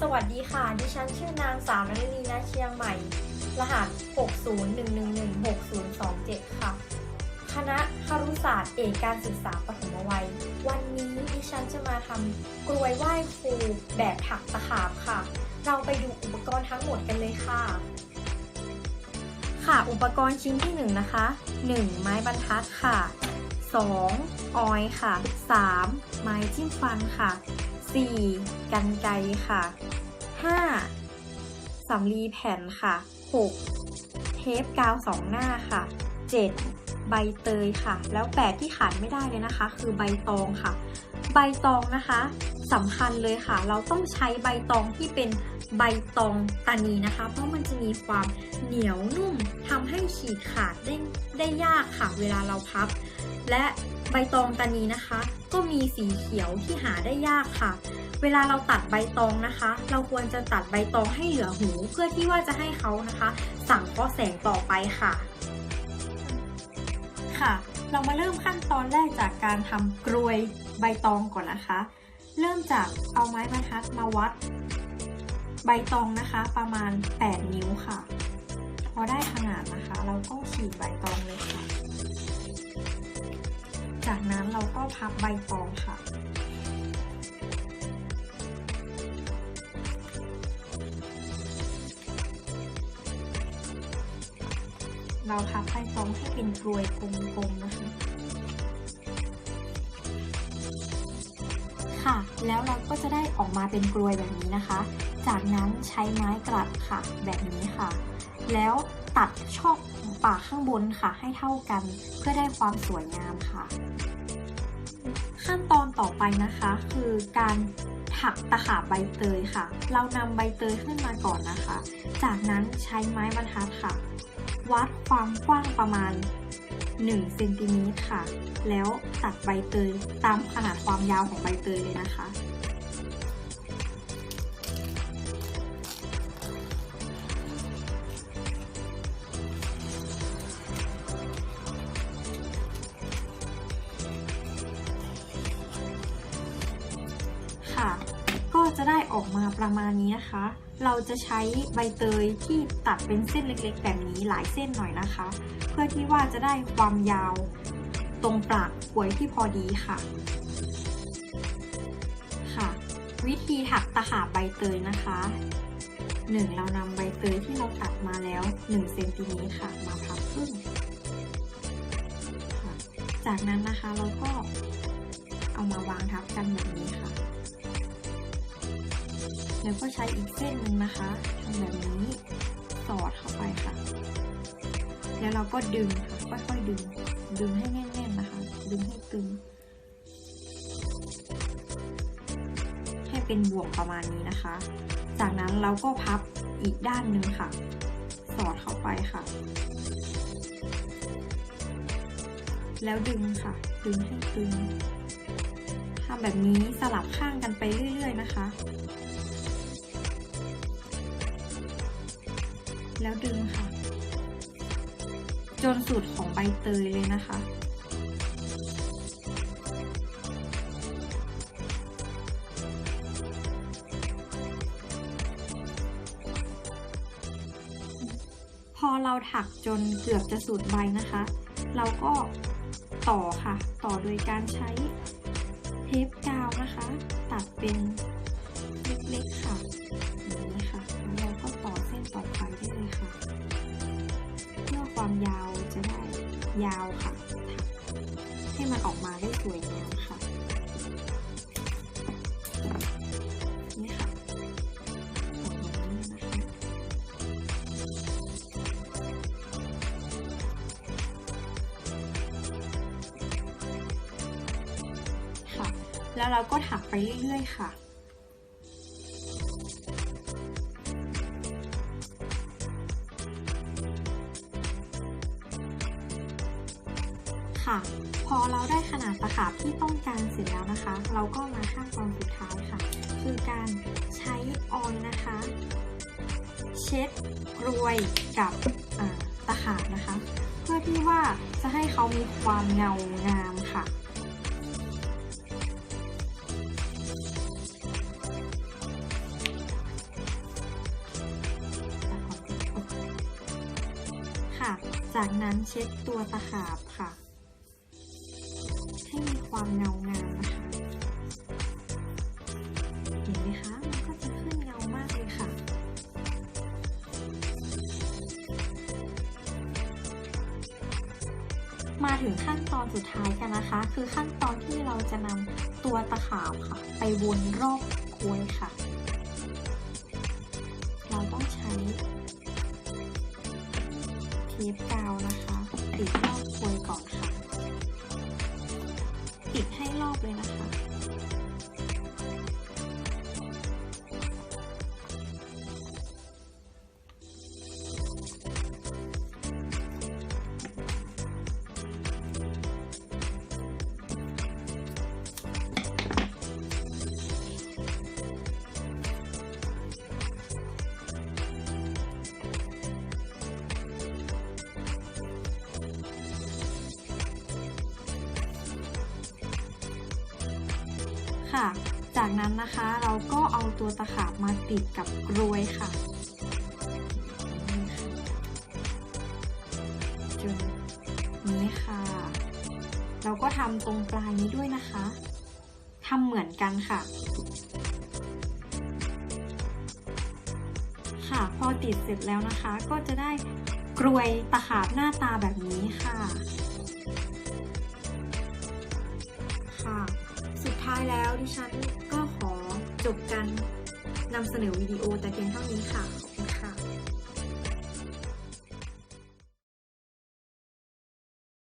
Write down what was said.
สวัสดีค่ะ ดิฉันชื่อนางสาวนฤลีนาเชียงใหม่ รหัส 601116027 ค่ะ คณะครุศาสตร์เอกการศึกษาปฐมวัย วันนี้ดิฉันจะมาทำกลวยไหว้ครูแบบถักตะขาบค่ะ เราไปดูอุปกรณ์ทั้งหมดกันเลยค่ะ ค่ะ อุปกรณ์ชิ้นที่ 1 นะคะ 1. ไม้บรรทัดค่ะ 2. ออยค่ะ 3. ไม้จิ้มฟันค่ะ 4. กันไกค่ะ 5. สำลีแผ่นค่ะ 6. เทปกาวสองหน้าค่ะ 7. ใบเตยค่ะ แล้วแปดที่ขาดไม่ได้เลยนะคะ คือใบตองค่ะ ใบตองนะคะสำคัญเลยค่ะ เราต้องใช้ใบตองที่เป็นใบตองตานีนะคะ เพราะมันจะมีความเหนียวนุ่มทำให้ฉีกขาดได้ได้ยากค่ะ เวลาเราพับ และใบตองตานีนะคะ ก็มีสีเขียวที่หาได้ยากค่ะ เวลาเราตัดใบตองนะคะ เราควรจะตัดใบตองให้เหลือหูเพื่อที่ว่าจะให้เขานะคะ สั่งเคาะแสงต่อไปค่ะ ค่ะ เรามาเริ่มขั้นตอนแรกจากการทำกรวยใบตองก่อนนะคะ เริ่มจากเอาไม้บรรทัดมาวัด ใบตองนะคะประมาณ 8 นิ้วค่ะ พอได้ขนาดนะคะ เราก็ฉีกใบตองเลยค่ะ จากนั้นเราก็พับใบตองค่ะ เราพับใบตองให้เป็นกรวยกลมๆนะคะ ค่ะ แล้วเราก็จะได้ออกมาเป็นกรวยแบบนี้นะคะ จากนั้นใช้ไม้กลัดค่ะแบบนี้ค่ะ แล้วตัดช่องปากข้างบนค่ะ ให้เท่ากันเพื่อได้ความสวยงามค่ะ ขั้นตอนต่อไปนะคะ คือการถักตะขาบใบเตยค่ะ เรานำใบเตยขึ้นมาก่อนนะคะ จากนั้นใช้ไม้บรรทัดค่ะ วัดความกว้างประมาณ1เซนติเมตรค่ะ แล้วตัดใบเตยตามขนาดความยาวของใบเตยเลยนะคะค่ะ จะได้ออกมาประมาณนี้นะคะ เราจะใช้ใบเตยที่ตัดเป็นเส้นเล็กๆ แบบนี้หลายเส้นหน่อยนะคะ เพื่อที่ว่าจะได้ความยาวตรงปากกล้วยที่พอดีค่ะ ค่ะ วิธีถักตะขาบใบเตยนะคะหนึ่งเรานำใบเตยที่เราตัดมาแล้ว1เซนติเมตรค่ะมาพับครึ่งจากนั้นนะคะเราก็เอามาวางทับกันแบบนี้ แล้วก็ใช้อีกเส้นหนึ่งนะคะทำแบบนี้สอดเข้าไปค่ะ แล้วเราก็ดึงค่ะค่อยๆดึง ดึงให้แน่นๆนะคะ ดึงให้ตึง ให้เป็นบวกประมาณนี้นะคะ จากนั้นเราก็พับอีกด้านหนึ่งค่ะ สอดเข้าไปค่ะ แล้วดึงค่ะ ดึงให้ตึงทำแบบนี้สลับข้างกันไปเรื่อยๆนะคะ แล้วดึงค่ะ จนสุดของใบเตยเลยนะคะ พอเราถักจนเกือบจะสุดใบนะคะ เราก็ต่อค่ะ ต่อโดยการใช้เทปกาวนะคะ ตัดเป็นเล็กๆค่ะ ความยาวจะได้ยาวค่ะ ให้มันออกมาได้สวยงามค่ะนี่ค่ะออกมาแบบนี้นะคะค่ะแล้วเราก็ถักไปเรื่อยๆค่ะ ค่ะ พอเราได้ขนาดตะขาบที่ต้องการเสร็จแล้วนะคะ เราก็มาขั้นตอนสุดท้ายค่ะ คือการใช้ออยนะคะ เช็ดกรวยกับตะขาบนะคะ เพื่อที่ว่าจะให้เขามีความเงางามค่ะค่ะ จากนั้นเช็ดตัวตะขาบค่ะ ความเงางามนะคะเห็นไหมคะมันก็จะขึ้นเงามากเลยค่ะ มาถึงขั้นตอนสุดท้ายกันนะคะ คือขั้นตอนที่เราจะนำตัวตะขาบค่ะ ไปวนรอบกล้วยค่ะ เราต้องใช้เทปกาวนะคะติดรอบกล้วยก่อนค่ะ ติดใค่ะ จากนั้นนะคะเราก็เอาตัวตะขาบมาติดกับกรวยค่ะจนนี้ค่ะ เราก็ทำตรงปลายนี้ด้วยนะคะทำเหมือนกันค่ะ ค่ะพอติดเสร็จแล้วนะคะ ก็จะได้กรวยตะขาบหน้าตาแบบนี้ค่ะ ค่ะ ท้ายแล้วดิฉันก็ขอจบการนำเสนอวิดีโอแต่เพียงเท่านี้ค่ะ